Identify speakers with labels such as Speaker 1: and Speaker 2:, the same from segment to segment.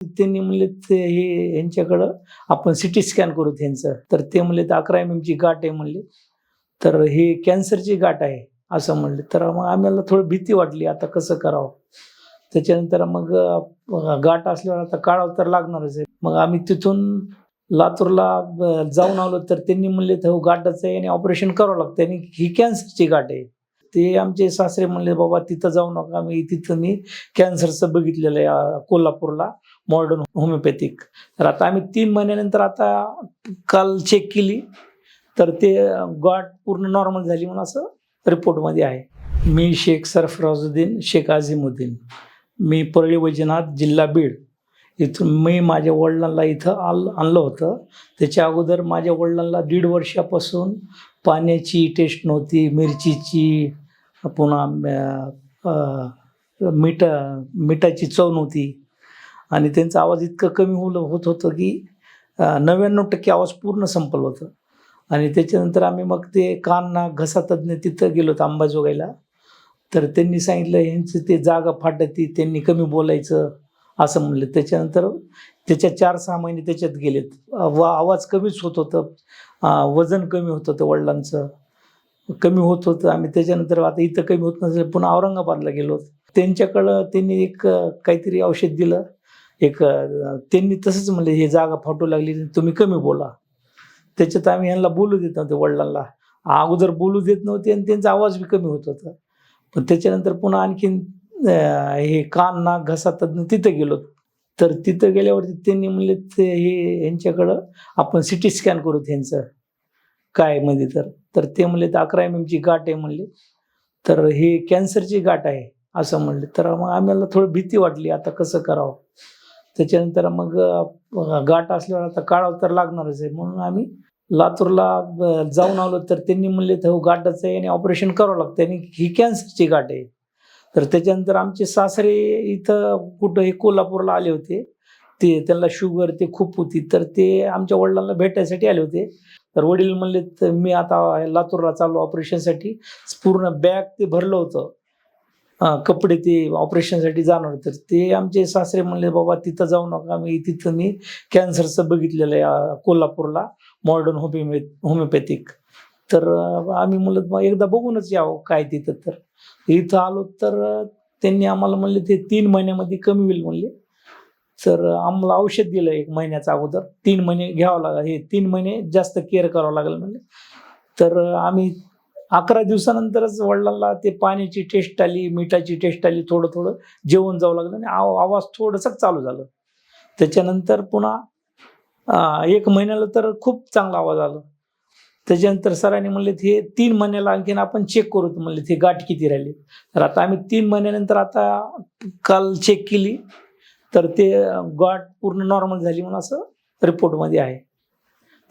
Speaker 1: त्यांनी म्हणले ते हे यांच्याकडं आपण सिटी स्कॅन करू त्यांचं. तर ते म्हणले तर अकरा एम ची गाठ आहे म्हणले. तर हे कॅन्सरची गाठ आहे असं म्हणले. तर मग आम्हाला थोडी भीती वाटली आता कसं करावं? त्याच्यानंतर मग गाठ असल्यावर आता काढावं तर लागणारच आहे. मग आम्ही तिथून लातूरला जाऊन आलो. तर त्यांनी म्हणले तर हो आहे आणि ऑपरेशन करावं लागतं आणि ही कॅन्सरची गाठ आहे. ते आमचे सासरे म्हणले बाबा तिथं जाऊ नका मी तिथं मी कॅन्सरचं बघितलेलं आहे कोल्हापूरला मॉडर्न होमिओपॅथिक तर आता आम्ही तीन महिन्यानंतर आता काल चेक केली तर ते गाठ पूर्ण नॉर्मल झाली म्हणून असं रिपोर्टमध्ये आहे. मी शेख सरफराजुद्दीन शेख अझीमुद्दीन मी परळी वैजनाथ जिल्हा बीड. इथून मी माझ्या वडिलांना इथं आल आणलं होतं. त्याच्या अगोदर माझ्या वडिलांना दीड वर्षापासून पाण्याची टेस्ट नव्हती मिरचीची पुन्हा मीठ मिठाची चव नव्हती. आणि त्यांचा आवाज इतकं कमी होलं होत होतं की नव्याण्णव टक्के आवाज पूर्ण संपलं होतं. आणि त्याच्यानंतर आम्ही मग ते कानना घसा तज्ज्ञ तिथं गेलो होतो अंबाजोगाईला. तर त्यांनी सांगितलं यांचं ते जागा फाटती त्यांनी कमी बोलायचं असं म्हणलं. त्याच्यानंतर त्याच्या चार सहा महिने त्याच्यात गेलेत. व आवाज कमीच होत होतं. वजन कमी होत होतं वडिलांचं. कमी होत होतं. आम्ही त्याच्यानंतर आता इथं कमी होत नसेल पुन्हा औरंगाबादला गेलो त्यांच्याकडं त्यांनी एक काहीतरी औषध दिलं. एक त्यांनी तसंच म्हणले हे जागा फाटू लागली तुम्ही कमी बोला. त्याच्यात आम्ही यांना बोलू देत नव्हते वडिलांना. अगोदर बोलू देत नव्हते आणि त्यांचा आवाज बी कमी होत होता. पण त्याच्यानंतर पुन्हा आणखीन हे कान नाक घसा तज्ज्ञ तिथं गेलो. तर तिथं गेल्यावरती त्यांनी म्हणले ते हे यांच्याकडं आपण सिटी स्कॅन करू त्यांचं. काय मध्ये तर. तर ते म्हणले तर अकरा एम एमची गाठ आहे म्हणले. तर हे कॅन्सरची गाठ आहे असं म्हणले. तर मग आम्हाला थोडी भीती वाटली आता कसं करावं? त्याच्यानंतर मग गाठ असल्यावर आता काढावं तर लागणारच आहे. म्हणून आम्ही लातूरला जाऊन आलो. तर त्यांनी म्हणले तर हो गाठाचं आहे आणि ऑपरेशन करावं लागतं आणि ही कॅन्सरची गाठ आहे. तर त्याच्यानंतर आमचे सासरे इथं कुठं हे कोल्हापूरला आले होते. ते त्यांना शुगर ते खूप होती. तर ते आमच्या वडिलांना भेटायसाठी आले होते. तर वडील म्हणले तर मी आता लातूरला चाललो ऑपरेशनसाठी पूर्ण बॅग ते भरलं होतं. कपडे ते ऑपरेशनसाठी जाणार तर ते आमचे सासरे म्हणले बाबा तिथं जाऊ नका. मी तिथं मी कॅन्सरचं बघितलेलं आहे कोल्हापूरला. Modern homeo homeopathic. तर आम्ही म्हणलं मग एकदा बघूनच यावं काय तिथं तर. इथं आलो तर त्यांनी आम्हाला म्हणले ते तीन महिन्यामध्ये कमी होईल. म्हणले तर आम्हाला औषध दिलं एक महिन्याच्या अगोदर. तीन महिने घ्यावं लागेल. हे तीन महिने जास्त केअर करावं लागेल म्हणजे तर आम्ही अकरा दिवसानंतरच वडिलांना ते पाण्याची टेस्ट आली मिठाची टेस्ट आली थोडं थोडं जेवण जावं लागलं आणि आव आवाज थोडंसं चालू झालं. त्याच्यानंतर पुन्हा एक महिन्याला तर खूप चांगला आवाज आला. त्याच्यानंतर सरांनी म्हणले हे तीन महिन्याला आणखीन आपण चेक करू. म्हणले ते गाठ किती राहिली? तर आता आम्ही तीन महिन्यानंतर आता काल चेक केली. तर ते गाठ पूर्ण नॉर्मल झाली म्हणून असं रिपोर्टमध्ये आहे.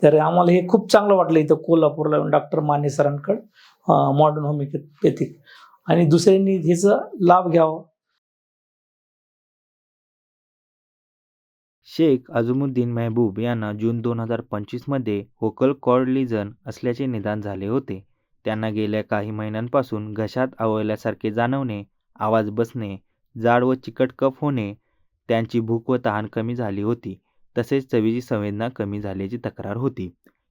Speaker 1: तर आम्हाला हे खूप चांगलं वाटलं इथं कोल्हापूरला डॉक्टर माने सरांकड मॉडर्न होमिओपॅथिक आणि दुसऱ्यांनी ह्याचा लाभ घ्यावा.
Speaker 2: शेख अझमुद्दीन मेहबूब यांना जून दोन हजार पंचवीसमध्ये होकल कॉर्ड लिझन असल्याचे निदान झाले होते. त्यांना गेल्या काही महिन्यांपासून घशात आवळल्यासारखे जाणवणे आवाज बसणे जाड व चिकट कफ होणे त्यांची भूक व तहान कमी झाली होती. तसेच चवीची संवेदना कमी झाल्याची तक्रार होती.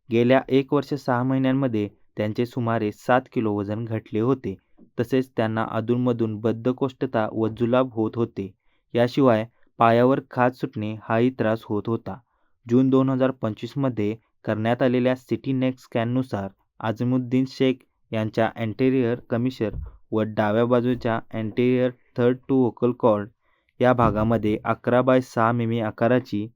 Speaker 2: गेल्या एक वर्ष सहा महिन्यांमध्ये त्यांचे सुमारे सात किलो वजन घटले होते. तसेच त्यांना अधूनमधून बद्धकोष्ठता व जुलाब होत होते. याशिवाय पायावर खाज सुटणे हाही त्रास होत होता. जून दोन हजार पंचवीसमध्ये करण्यात आलेल्या सिटी नेक्स्ट स्कॅननुसार आझमुद्दीन शेख यांच्या अँटेरियर कमिशर व डाव्या बाजूच्या anterior third two vocal cord या भागामध्ये अकरा बाय सहा मिमी आकाराची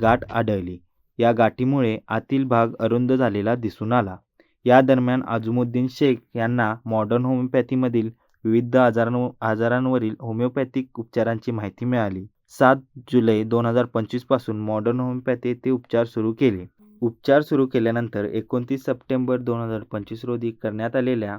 Speaker 2: गाठ आढळली. या गाठीमुळे आतील भाग अरुंद झालेला दिसून आला. या दरम्यान आझमुद्दीन शेख यांना मॉडर्न होमिओपॅथीमधील विविध आजारां आजारांवरील होमिओपॅथिक उपचारांची माहिती मिळाली. सात जुलै दोन हजार पंचवीसपासून मॉडर्न होमिओपॅथी ते उपचार सुरू केले. उपचार सुरू केल्यानंतर एकोणतीस सप्टेंबर दोन हजार पंचवीस रोजी करण्यात आलेल्या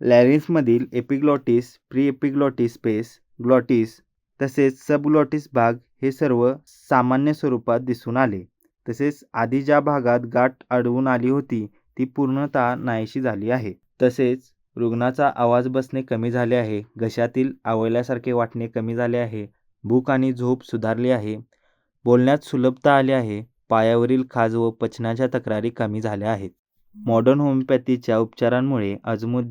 Speaker 2: लॅरिन्समधील epiglottis pre epiglottis space glottis तसेच सबग्लॉटिस भाग हे सर्व सामान्य स्वरूपात दिसून आले. तसेच आधी ज्या भागात गाठ अडवून आली होती ती पूर्णतः नाहीशी झाली आहे. तसेच रुग्णाचा आवाज बसणे कमी झाले आहे घशातील आवळल्यासारखे वाटणे कमी झाले आहे भूक आणि झोप सुधारली आहे बोलण्यात सुलभता आली आहे पायावरील खाज व पचनाच्या तक्रारी कमी झाल्या आहेत. मॉडर्न होमिओपॅथीच्या उपचारांमुळे अजमुद्दीन